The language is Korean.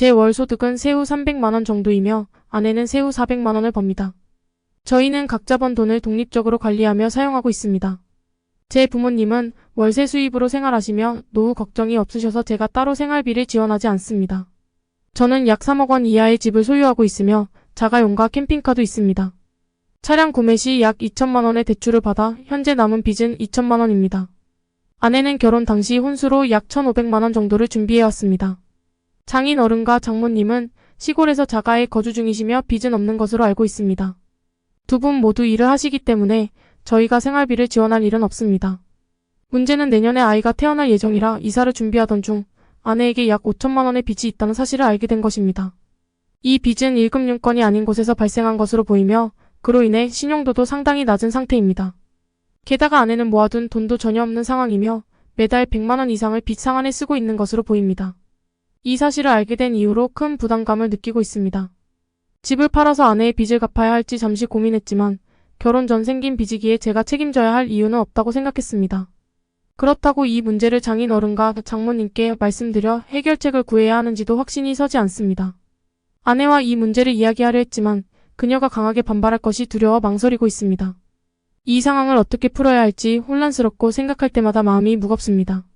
제 월 소득은 세후 300만원 정도이며 아내는 세후 400만원을 법니다. 저희는 각자 번 돈을 독립적으로 관리하며 사용하고 있습니다. 제 부모님은 월세 수입으로 생활하시며 노후 걱정이 없으셔서 제가 따로 생활비를 지원하지 않습니다. 저는 약 3억 원 이하의 집을 소유하고 있으며 자가용과 캠핑카도 있습니다. 차량 구매 시 약 2천만 원의 대출을 받아 현재 남은 빚은 2천만 원입니다. 아내는 결혼 당시 혼수로 약 1,500만 원 정도를 준비해 왔습니다. 장인 어른과 장모님은 시골에서 자가에 거주 중이시며 빚은 없는 것으로 알고 있습니다. 두 분 모두 일을 하시기 때문에 저희가 생활비를 지원할 일은 없습니다. 문제는 내년에 아이가 태어날 예정이라 이사를 준비하던 중 아내에게 약 5천만 원의 빚이 있다는 사실을 알게 된 것입니다. 이 빚은 1금융권이 아닌 곳에서 발생한 것으로 보이며 그로 인해 신용도도 상당히 낮은 상태입니다. 게다가 아내는 모아둔 돈도 전혀 없는 상황이며 매달 100만 원 이상을 빚 상환에 쓰고 있는 것으로 보입니다. 이 사실을 알게 된 이후로 큰 부담감을 느끼고 있습니다. 집을 팔아서 아내의 빚을 갚아야 할지 잠시 고민했지만 결혼 전 생긴 빚이기에 제가 책임져야 할 이유는 없다고 생각했습니다. 그렇다고 이 문제를 장인 어른과 장모님께 말씀드려 해결책을 구해야 하는지도 확신이 서지 않습니다. 아내와 이 문제를 이야기하려 했지만 그녀가 강하게 반발할 것이 두려워 망설이고 있습니다. 이 상황을 어떻게 풀어야 할지 혼란스럽고 생각할 때마다 마음이 무겁습니다.